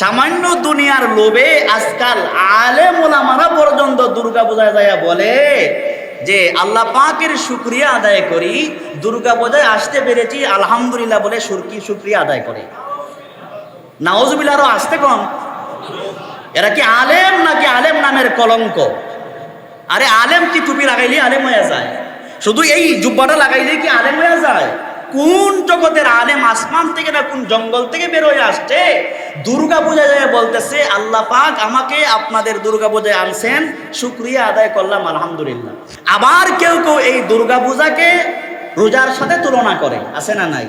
সামান্য দুনিয়ার লোভে আজকাল আলেম ওলামারা পর্যন্ত দুর্গা পূজায় যায় বলে যে, আল্লাহ পাকের শুক্রিয়া আদায় করি, দুর্গা পূজায় আসতে পেরেছি, আলহামদুলিল্লাহ বলে সুরকি শুক্রিয়া আদায় করে। নাওজবিল্লা আরও আসতে কম এরা কি আলেম নাকি আলেম নামের কলঙ্ক? আরে আলেম কি টুপি লাগাইলে আলেম হয়ে যায়? শুধু এই জুব্বাটা লাগাইলে কি আলেম হয়ে যায়? কোন জগতের আলেম আসমান থেকে না কোন জঙ্গল থেকে বের হয়ে আসছে? দুর্গা পূজা যায় বলতেছে, আল্লাহ পাক আমাকে আপনাদের দুর্গা পূজায় আনছেন, শুক্রিয়া আদায় করলাম, আলহামদুলিল্লাহ। আবার কেউ কেউ এই দুর্গা পূজাকে রোজার সাথে তুলনা করে, আছে না নাই?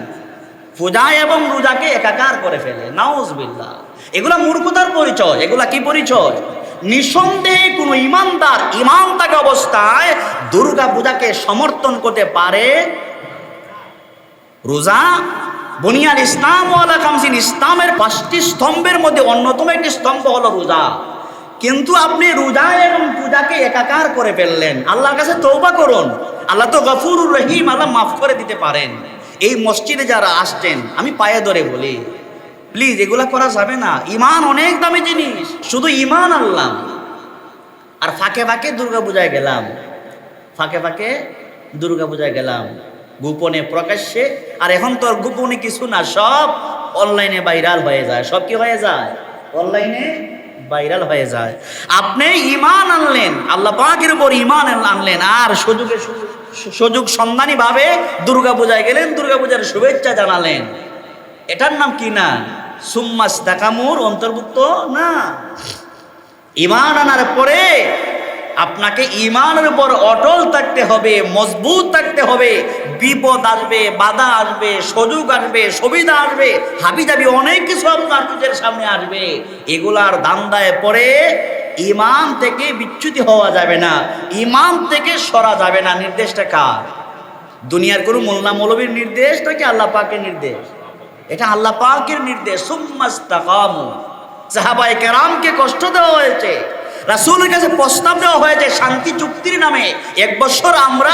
পূজা এবং রোজাকে একাকার করে ফেলে, নাউজবিল্লাহ। এগুলা মূর্খতার পরিচয়, এগুলা কি পরিচয়? নিঃসন্দেহে কোনো ইমানদার ইমান থাকা অবস্থায় দুর্গা পূজাকে সমর্থন করতে পারে, রোজা বুনিয়াল ইসলাম ওয়ালা কামসিন, ইসলামের পাঁচটি স্তম্ভের মধ্যে অন্যতম একটি স্তম্ভ হলো রোজা। কিন্তু আপনি রোজা এবং পূজাকে একাকার করে ফেললেন। আল্লাহর কাছে তৌবা করুন। আল্লাহ তো গফুরুর রহিম, আল্লাহ মাফ করে দিতে পারেন। এই মসজিদে যারা আসছেন, আমি পায়ে ধরে বলি, প্লিজ, এগুলা করা যাবে না। ইমান অনেক দামি জিনিস। শুধু ইমান আল্লাহ আর ফাঁকে ফাঁকে দুর্গা পূজায় গেলাম। ফাঁকে ফাঁকে দুর্গা পূজায় গেলাম। গোপনে প্রকাশ্যে, আর এখন তো আর গোপনে কিছু না, সব অনলাইনে ভাইরাল হয়ে যায়। সব কি হয়ে যায়? অনলাইনে ভাইরাল হয়ে যায়। আপনি ইমান আনলেন, আল্লাহ পাকের উপর ইমান আনলেন, আর সুযোগে সুযোগ সন্ধানী ভাবে দুর্গা পূজায় গেলেন দুর্গা পূজার শুভেচ্ছা জানালেন। এটার নাম কি না? সুম্মাস তাকামুর অন্তর্ভুক্ত না? ইমান আনার পরে আপনাকে ইমানের উপর অটল থাকতে হবে, মজবুত থাকতে হবে। বিপদ আসবে, বাধা আসবে, সুযোগ আসবে, সুবিধা আসবে। হাবি যাবি অনেক কিছু আপনার চোখের সামনে আসবে। এগুলার দান্দায় পড়ে ইমান থেকে বিচ্যুতি হওয়া যাবে না ইমান থেকে সরা যাবে না। নির্দেশটা কার? দুনিয়ার কোনো মোল্লা মৌলবীর নির্দেশ নাকি আল্লাহ পাকের নির্দেশ? এটা আল্লাহ পাকের নির্দেশ। সুম্মাস্তাকামু। সাহাবায়ে কেরামকে কষ্ট দেওয়া হয়েছে। রাসূলের কাছে প্রস্তাব দেওয়া হয়েছে শান্তি চুক্তির নামে। এক বছর আমরা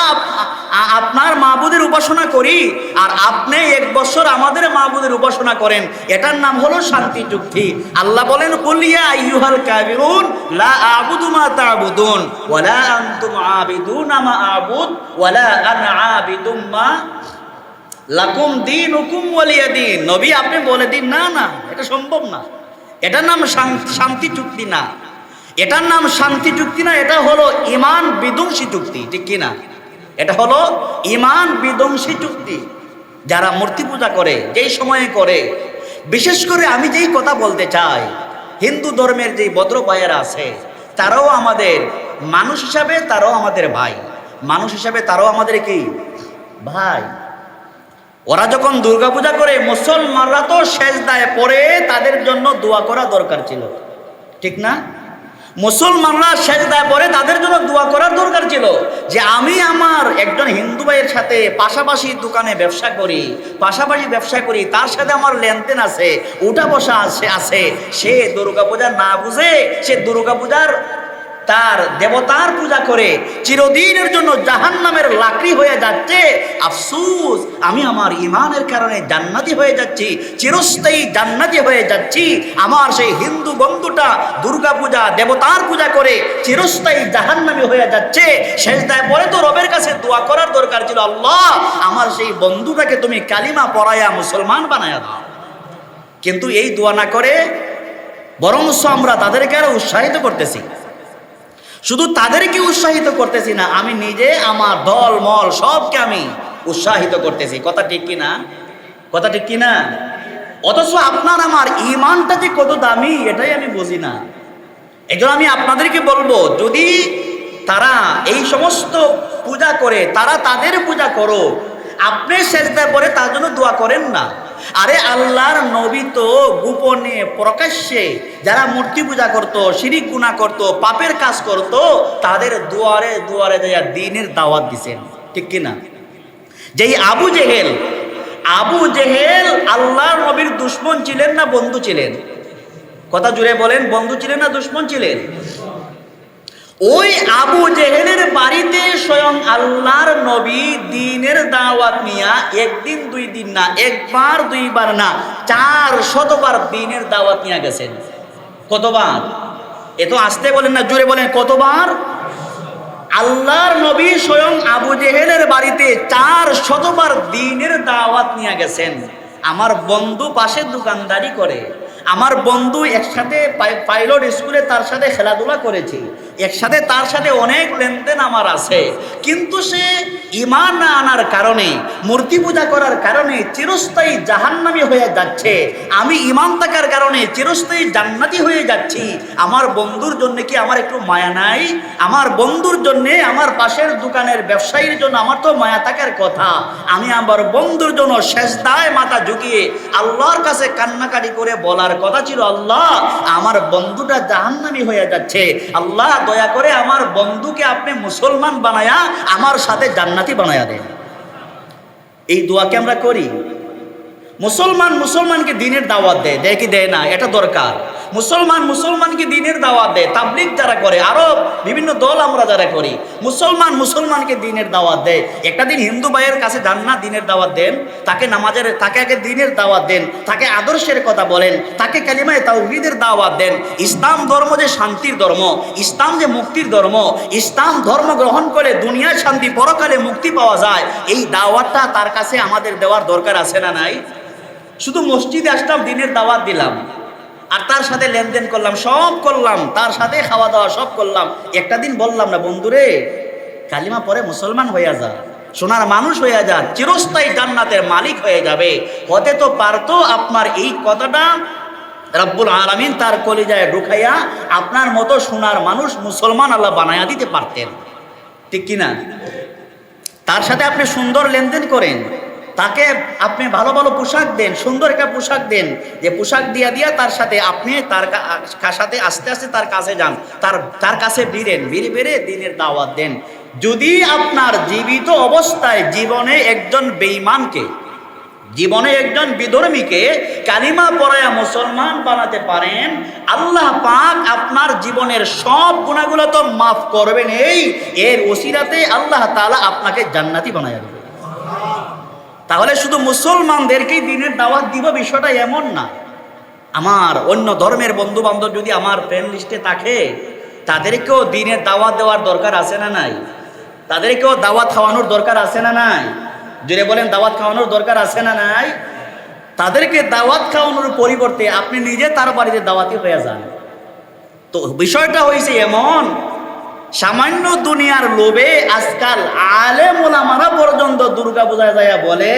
আপনার মাহবুদের উপাসনা করি আর আপনি এক বছর আমাদের মাহবুদের উপাসনা করেন। এটার নাম হলো শান্তি চুক্তি। আল্লাহ বলেন লা আবুদু আবুদ মা লাকুম হুকুম দিন। নবী, আপনি বলে দিন, না না, এটা সম্ভব না। এটার নাম শান- শান্তি চুক্তি না। এটার নাম শান্তি চুক্তি না, এটা হলো ইমান বিধ্বংসী চুক্তি, ঠিক কি না এটা হলো ইমান বিধ্বংসী চুক্তি। যারা মূর্তি পূজা করে, যেই সময়ে করে, বিশেষ করে আমি যেই কথা বলতে চাই, হিন্দু ধর্মের যেই ভদ্র ভাইয়েরা আছে, তারাও আমাদের মানুষ হিসাবে তারাও আমাদের ভাই। মানুষ হিসাবে তারাও আমাদের কি? ভাই। ওরা যখন দুর্গাপূজা করে, মুসলমানরা তো শেষ দায় পড়ে, তাদের জন্য দোয়া করা দরকার ছিল। ঠিক না? মুসলমানরা সেজদায় পরে তাদের জন্য দোয়া করার দরকার ছিল যে আমি আমার একজন হিন্দু ভাইয়ের সাথে পাশাপাশি দোকানে ব্যবসা করি, পাশাপাশি ব্যবসা করি, তার সাথে আমার লেনদেন আছে, উঠা বসা আছে আছে। সে দুর্গাপূজা না বুঝে, সে দুর্গাপূজার তার দেবতার পূজা করে চিরদিনের জন্য জাহান নামের লাকড়ি হয়ে যাচ্ছে। আফসুস, আমি আমার ইমানের কারণে জান্নাতি হয়ে যাচ্ছি, চিরস্থায়ী জান্নাতি হয়ে যাচ্ছি। আমার সেই হিন্দু বন্ধুটা দুর্গা পূজা দেবতার পূজা করে চিরস্থায়ী জাহান্নামী হয়ে যাচ্ছে। শেষ দায় পরে তো রবের কাছে দোয়া করার দরকার ছিল। আল্লাহ, আমার সেই বন্ধুটাকে তুমি কালিমা পড়ায়া মুসলমান বানায়া দাও। কিন্তু এই দোয়া না করে বরংস আমরা তাদেরকে আরও উৎসাহিত করতেছি। শুধু তাদেরকে উৎসাহিত করতেছি না, আমি নিজে, আমার দল মল সবকে আমি উৎসাহিত করতেছি। কথা ঠিক কি না কথা ঠিক কি না অথচ আপনার আমার ইমানটা যে কত দামি, এটাই আমি বুঝি না। এই আমি আপনাদেরকে বলব, যদি তারা এই সমস্ত পূজা করে, তারা তাদের পূজা করো, আপনি শেষ শেষদায় পরে তার জন্য দোয়া করেন না। আরে আল্লাহর নবী তো গোপনে, প্রকাশ্যে যারা মূর্তি পূজা করত, শিরিক গুণা করত, পাপের কাজ করত, তাদের দুয়ারে দুয়ারে যাইয়া দিনের দাওয়াত দিছেন। ঠিক কিনা? যেই আবু জেহেল আবু জেহেল আল্লাহর নবীর দুশ্মন ছিলেন না বন্ধু ছিলেন? কথা জুড়ে বলেন, বন্ধু ছিলেন না দুশ্মন ছিলেন? ওই আবু জেহেলের বাড়িতে স্বয়ং আল্লাহর নবী দিনের দাওয়াত নিয়া একদিন দুই দিন না, একবার দুইবার না, চার শতবার দিনের দাওয়াত নিয়ে গেছেন। কতবার? এ তো আসতে বলেন না জুড়ে বলেন, কতবার? আল্লাহর নবী স্বয়ং আবু জেহেলের বাড়িতে চার শতবার দিনের দাওয়াত নিয়ে গেছেন। আমার বন্ধু পাশে দোকানদারি করে, আমার বন্ধু একসাথে পাইলট স্কুলে তার সাথে খেলাধুলা করেছি। একসাথে, তার সাথে অনেক লেনদেন আমার আছে। কিন্তু সে ইমান না আনার কারণে, মূর্তি পূজা করার কারণে চিরস্থায়ী জাহান্নামী হয়ে যাচ্ছে। আমি ইমান থাকার কারণে চিরস্থায়ী জান্নাতি হয়ে যাচ্ছি। আমার বন্ধুর জন্য কি আমার একটু মায়া নাই? আমার বন্ধুর জন্য, আমার পাশের দোকানের ব্যবসায়ীর জন্য আমার তো মায়া থাকার কথা। আমি আমার বন্ধুর জন্য শেষ দায় মাথা ঝুঁকিয়ে আল্লাহর কাছে কান্নাকাটি করে বলার কথা ছিল, আল্লাহ, আমার বন্ধুটা জাহান্নামী হয়ে যাচ্ছে। আল্লাহ দয়া করে আমার বন্ধুকে আপনি মুসলমান বানায়া আমার সাথে জান্নাতি বানায়া দেন। এই দোয়াকে আমরা করি। মুসলমান মুসলমানকে দিনের দাওয়াত দেয় দেয় কি? দেয় না, এটা দরকার। মুসলমান মুসলমানকে দিনের দাওয়াত দেয় তাবলিক যারা করে আরও বিভিন্ন দল আমরা যারা করি, মুসলমান মুসলমানকে দিনের দাওয়াত দেয়। একটা দিন হিন্দু ভাইয়ের কাছে যান না দিনের দাওয়াত দেন, তাকে নামাজের, তাকে আগে দিনের দাওয়াত দেন, তাকে আদর্শের কথা বলেন, তাকে কালিমায় তাওহীদের দাওয়াত দেন। ইসলাম ধর্ম যে শান্তির ধর্ম, ইসলাম যে মুক্তির ধর্ম, ইসলাম ধর্ম গ্রহণ করে দুনিয়ার শান্তি পরকালে মুক্তি পাওয়া যায়, এই দাওয়াতটা তার কাছে আমাদের দেওয়ার দরকার আছে না নাই? শুধু মসজিদে আসলাম, দিনের দাওয়াত দিলাম। আর তার সাথে লেনদেন করলাম, সব করলাম, তার সাথে খাওয়া দাওয়া সব করলাম। একটা দিন বললাম না, বন্ধুরে, কালিমা পরে মুসলমান হইয়া যা, সোনার মানুষ হইয়া যা, চিরস্থায়ী জান্নাতের মালিক হয়ে যাবে। হতে তো পারতো আপনার এই কথাটা রব্বুল আলামিন তার কলিজায় ঢুকাইয়া আপনার মতো সোনার মানুষ মুসলমান আল্লাহ বানায়া দিতে পারতেন। ঠিক কিনা? তার সাথে আপনি সুন্দর লেনদেন করেন। তাকে আপনি ভালো ভালো পোশাক দেন, সুন্দর একটা পোশাক দেন, যে পোশাক দিয়া দিয়া তার সাথে আপনি তার সাথে আস্তে আস্তে তার কাছে যান, তার তার কাছে ভিড়েন ভিড়ে ভিড়ে দিনের দাওয়াত দেন। যদি আপনার জীবিত অবস্থায় জীবনে একজন বেঈমানকে, জীবনে একজন বিধর্মীকে কালিমা পড়ায়া মুসলমান বানাতে পারেন, আল্লাহ পাক আপনার জীবনের সব গুণাগুলো তো মাফ করবেন, এই, এর ওসিরাতে আল্লাহ তালা আপনাকে জান্নাতি বানায়া দেবে তাহলে শুধু মুসলমানদেরকেই দিনের দাওয়াত দিব বিষয়টা এমন না। আমার অন্য ধর্মের বন্ধু বান্ধব যদি আমার ফ্রেন্ড লিস্টে থাকে, তাদেরকেও দিনের দাওয়াত দেওয়ার দরকার আছে না নাই? তাদেরকেও দাওয়াত খাওয়ানোর দরকার আছে না নাই? জুড়ে বলেন, দাওয়াত খাওয়ানোর দরকার আছে না নাই? তাদেরকে দাওয়াত খাওয়ানোর পরিবর্তে আপনি নিজে তার বাড়িতে দাওয়াতি হয়ে যান। তো বিষয়টা হয়েছে এমন সামান্য দুনিয়ার লোভে আজকাল আলেম ওলামারা পর্যন্ত দুর্গা পূজায় যায় বলে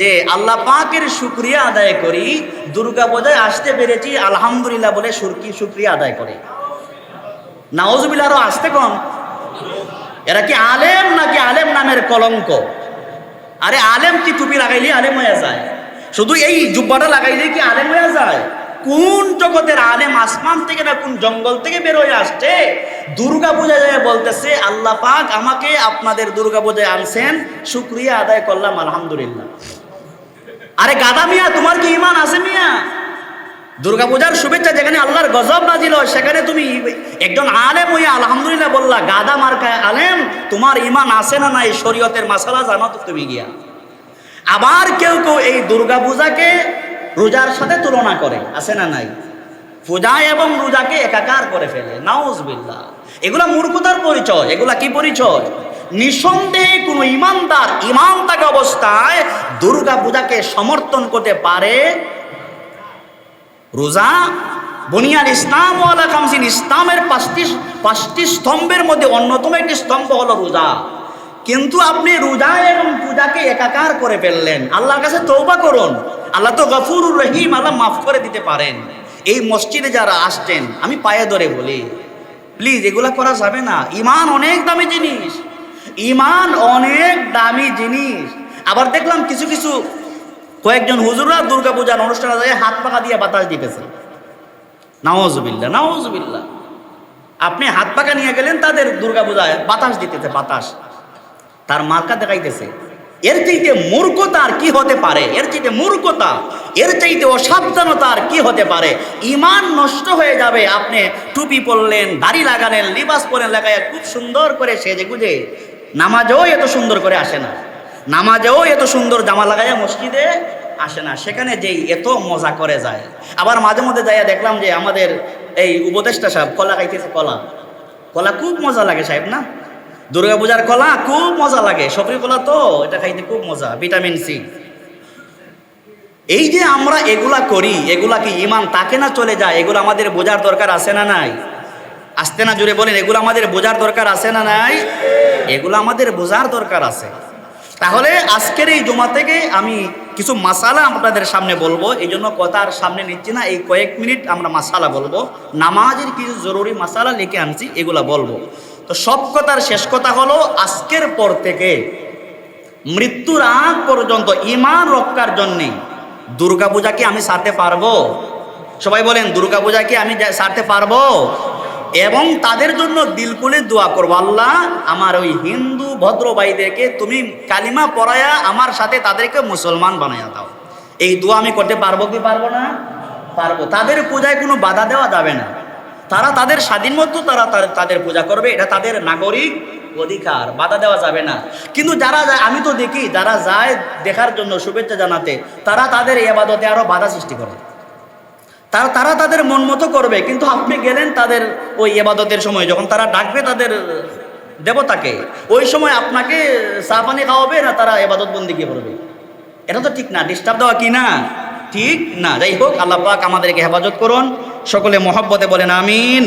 যে, আল্লাহ পাকের শুক্রিয়া আদায় করি, দুর্গা পূজায় আসতে পেরেছি, আলহামদুলিল্লাহ বলে সুরকি শুক্রিয়া আদায় করে। নাওজবিল আরও আসতে কম। এরা কি আলেম নাকি আলেম নামের কলঙ্ক? আরে আলেম কি টুপি লাগাইলে আলেম হয়ে যায়? শুধু এই জুব্বাটা লাগাইলে কি আলেম হয়ে যায়? কোন জগতের আলেম আসমান থেকে না কোন জঙ্গল থেকে বের হয়ে আসছে? দুর্গা পূজা যায় বলতেছে, আল্লাহ পাক আমাকে আপনাদের দুর্গা পূজায় আনছেন, শুক্রিয়া আদায় করলাম, আলহামদুলিল্লাহ। আরে গাদা মিয়া, তোমার কি ইমান আছে মিয়া? দুর্গাপূজার শুভেচ্ছা যেখানে আল্লাহর গজব নাজিল সেখানে তুমি একজন আলেম হইয়া আলহামদুলিল্লাহ বললা, গাদা মার্কায় আলেম, তোমার ইমান আছে না নাই? শরীয়তের মাসালা জানো তো তুমি গিয়া। আবার কেউ কেউ এই দুর্গাপূজাকে রোজার সাথে তুলনা করে, আছে না নাই? পূজা এবং রোজাকে একাকার করে ফেলে, নাউজবিল্লাহ। এগুলা মূর্খতার পরিচয়, এগুলা কি পরিচয়? নিঃসন্দেহে কোনো ইমানদার ইমান থাকা অবস্থায় দুর্গা পূজাকে সমর্থন করতে পারে। রোজা বুনিয়াল ইসলাম ওয়ালা কামসিন ইসলামের পাঁচটি পাঁচটি স্তম্ভের মধ্যে অন্যতম একটি স্তম্ভ হলো রোজা। কিন্তু আপনি রোজা এবং পূজাকে একাকার করে ফেললেন। আল্লাহর কাছে তৌবা করুন। আল্লাহ তো গফুরুর রহিম আল্লাহ মাফ করে দিতে পারেন। এই মসজিদে যারা আসছেন, আমি পায়ে ধরে বলি প্লিজ এগুলা করা যাবে না। ইমান অনেক দামি জিনিস। ইমান অনেক দামি জিনিস। আবার দেখলাম কিছু কিছু কয়েকজন হুজুররা দুর্গা পূজার অনুষ্ঠানে যায়, হাত পাকা দিয়ে বাতাস দিতেছে। নাওয়াজবিল্লা নাওয়াজবিল্লা আপনি হাত পাকা নিয়ে গেলেন, তাদের দুর্গা পূজায় বাতাস দিতেছে, বাতাস। তার মার্কা দেখাইতেছে। এর চাইতে মূর্খতা আর কি হতে পারে? এর চাইতে মূর্খতা, এর চাইতে অসাবধানতা আর কি হতে পারে? ইমান নষ্ট হয়ে যাবে, আপনি টুপি পরলেন, দাড়ি লাগালেন, লিবাস পরেন লাগায় খুব সুন্দর করে সেজে গুজে, নামাজেও এত সুন্দর করে আসে না। নামাজেও এত সুন্দর জামা লাগাইয়া মসজিদে আসে না, সেখানে যেই এত মজা করে যায়। আবার মাঝে মধ্যে যাইয়া দেখলাম যে আমাদের এই উপদেষ্টা সাহেব, কলা খাইতেছে কলা। কলা খুব মজা লাগে সাহেব না? দুর্গা পূজার কলা খুব মজা লাগে। সফরি কলা তো, এটা খাইতে খুব মজা, ভিটামিন সি। এই যে আমরা এগুলা করি, এগুলা কি ইমান তাকে না চলে যায়? এগুলো আমাদের বোঝার দরকার আছে না নাই? আসতে না জুড়ে বলেন, এগুলো আমাদের বোঝার দরকার আছে না নাই? এগুলো আমাদের বোঝার দরকার আছে। তাহলে আজকের এই জমা থেকে আমি কিছু মাসালা আপনাদের সামনে বলব, এই জন্য কথার সামনে নিচ্ছি না, এই কয়েক মিনিট আমরা মাসালা বলব। নামাজের কিছু জরুরি মাসালা লিখে আনছি, এগুলা বলব। তো সব কথার শেষ কথা হলো আজকের পর থেকে মৃত্যুর আগ পর্যন্ত ইমান রক্ষার জন্যে দুর্গা কি আমি সারতে পারব? সবাই বলেন দুর্গা কি আমি সারতে পারব? এবং তাদের জন্য দিল খুলে দোয়া করব, আল্লাহ আমার ওই হিন্দু ভদ্র ভাইদেরকে তুমি কালিমা পড়ায়া আমার সাথে তাদেরকে মুসলমান বানাইয়া দাও। এই দোয়া আমি করতে পারব কি পারব না? পারব। তাদের পূজায় কোনো বাধা দেওয়া যাবে না। তারা তাদের স্বাধীন মতো তারা তাদের পূজা করবে, এটা তাদের নাগরিক অধিকার, বাধা দেওয়া যাবে না। কিন্তু যারা যায়, আমি তো দেখি, যারা যায় দেখার জন্য শুভেচ্ছা জানাতে, তারা তাদের এ এবাদতে আরও বাধা সৃষ্টি করে তারা তারা তাদের মন মতো করবে, কিন্তু আপনি গেলেন তাদের ওই এবাদতের সময়, যখন তারা ডাকবে তাদের দেবতাকে, ওই সময় আপনাকে চা পানি খাওয়াবে না তারা এবাদত বন্দি কি করবে এটা তো ঠিক না ডিস্টার্ব দেওয়া কি না? ঠিক না, যাই হোক, আল্লাহ পাক আমাদেরকে হেফাজত করুন। সকলে মহব্বতে বলেন আমিন।